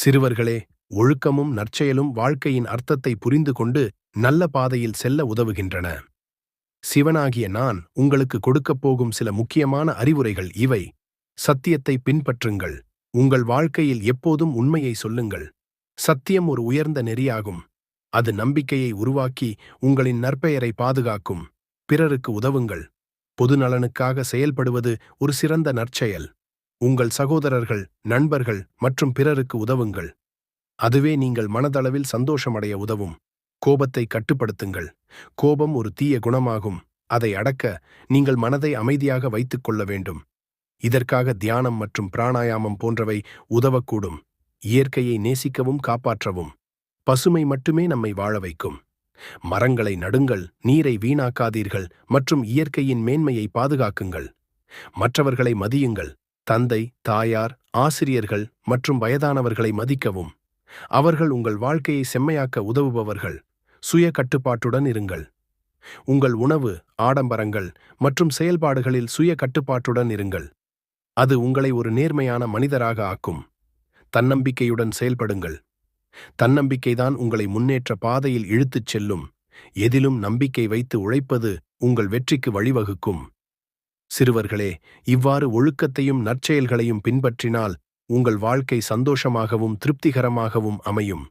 சிறுவர்களே ஒழுக்கமும் நற்செயலும் வாழ்க்கையின் அர்த்தத்தை புரிந்து கொண்டு நல்ல பாதையில் செல்ல உதவுகின்றன. சிவனாகிய நான் உங்களுக்கு கொடுக்கப் போகும் சில முக்கியமான அறிவுரைகள் இவை. சத்தியத்தை பின்பற்றுங்கள். உங்கள் வாழ்க்கையில் எப்போதும் உண்மையை சொல்லுங்கள். சத்தியம் ஒரு உயர்ந்த நெறியாகும். அது நம்பிக்கையை உருவாக்கி உங்களின் நற்பெயரை பாதுகாக்கும். பிறருக்கு உதவுங்கள். பொது நலனுக்காக செயல்படுவது ஒரு சிறந்த நற்செயல். உங்கள் சகோதரர்கள் நண்பர்கள் மற்றும் பிறருக்கு உதவுங்கள். அதுவே நீங்கள் மனதளவில் சந்தோஷமடைய உதவும். கோபத்தை கட்டுப்படுத்துங்கள். கோபம் ஒரு தீய குணமாகும். அதை அடக்க நீங்கள் மனதை அமைதியாக வைத்துக் கொள்ள வேண்டும். இதற்காக தியானம் மற்றும் பிராணாயாமம் போன்றவை உதவக்கூடும். இயற்கையை நேசிக்கவும் காப்பாற்றவும். பசுமை மட்டுமே நம்மை வாழ வைக்கும். மரங்களை நடுங்கள் நீரை வீணாக்காதீர்கள் மற்றும் இயற்கையின் மேன்மையை பாதுகாக்குங்கள். மற்றவர்களை மதியுங்கள். தந்தை தாயார் ஆசிரியர்கள் மற்றும் வயதானவர்களை மதிக்கவும். அவர்கள் உங்கள் வாழ்க்கையை செம்மையாக்க உதவுபவர்கள். சுய கட்டுப்பாட்டுடன் இருங்கள். உங்கள் உணவு ஆடம்பரங்கள் மற்றும் செயல்பாடுகளில் சுய கட்டுப்பாட்டுடன் இருங்கள். அது உங்களை ஒரு நேர்மையான மனிதராக ஆக்கும். தன்னம்பிக்கையுடன் செயல்படுங்கள். தன்னம்பிக்கைதான் உங்களை முன்னேற்ற பாதையில் இழுத்துச் செல்லும். எதிலும் நம்பிக்கை வைத்து உழைப்பது உங்கள் வெற்றிக்கு வழிவகுக்கும். சிறுவர்களே இவ்வாறு ஒழுக்கத்தையும் நற்செயல்களையும் பின்பற்றினால் உங்கள் வாழ்க்கை சந்தோஷமாகவும் திருப்திகரமாகவும் அமையும்.